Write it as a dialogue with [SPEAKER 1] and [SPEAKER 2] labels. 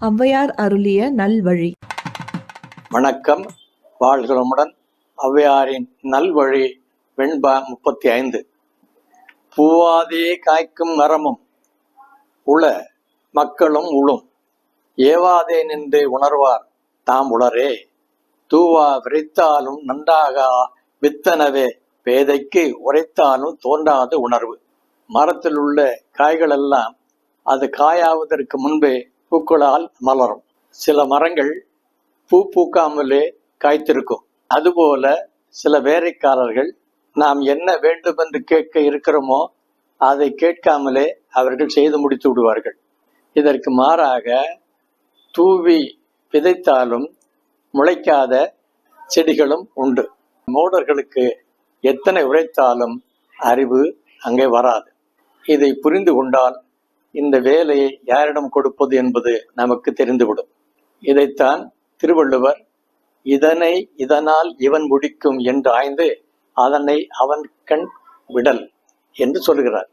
[SPEAKER 1] ஔவையார் அருளிய நல்வழி.
[SPEAKER 2] வணக்கம். வாழ்கிறமுடன் ஔவையாரின் நல்வழி வெண்பா முப்பத்தி ஐந்து பூவாதே காய்க்கும் மரமும் உள மக்களும் உளும். ஏவாதே நின்று உணர்வார் தாம் உளரே. தூவா விரைத்தாலும் நன்றாக வித்தனவே. பேதைக்கு உரைத்தாலும் தோன்றாத உணர்வு. மரத்தில் உள்ள காய்கள் எல்லாம் அது காயாவதற்கு முன்பே பூக்களால் மலரும். சில மரங்கள் பூ பூக்காமலே காய்த்திருக்கும். அதுபோல சில வேலைக்காரர்கள் நாம் என்ன வேண்டும் என்று கேட்க இருக்கிறோமோ அதை கேட்காமலே அவர்கள் செய்து முடித்து விடுவார்கள். இதற்கு மாறாக தூவி விதைத்தாலும் முளைக்காத செடிகளும் உண்டு. மோடர்களுக்கு எத்தனை உரைத்தாலும் அறிவு அங்கே வராது. இதை புரிந்து கொண்டால் இந்த வேலையை யாரிடம் கொடுப்பது என்பது நமக்கு தெரிந்துவிடும். இதைத்தான் திருவள்ளுவர் இதனை இதனால் இவன் முடிக்கும் என்று ஆய்ந்து அதனை அவன் கண் விடல் என்று சொல்கிறார்.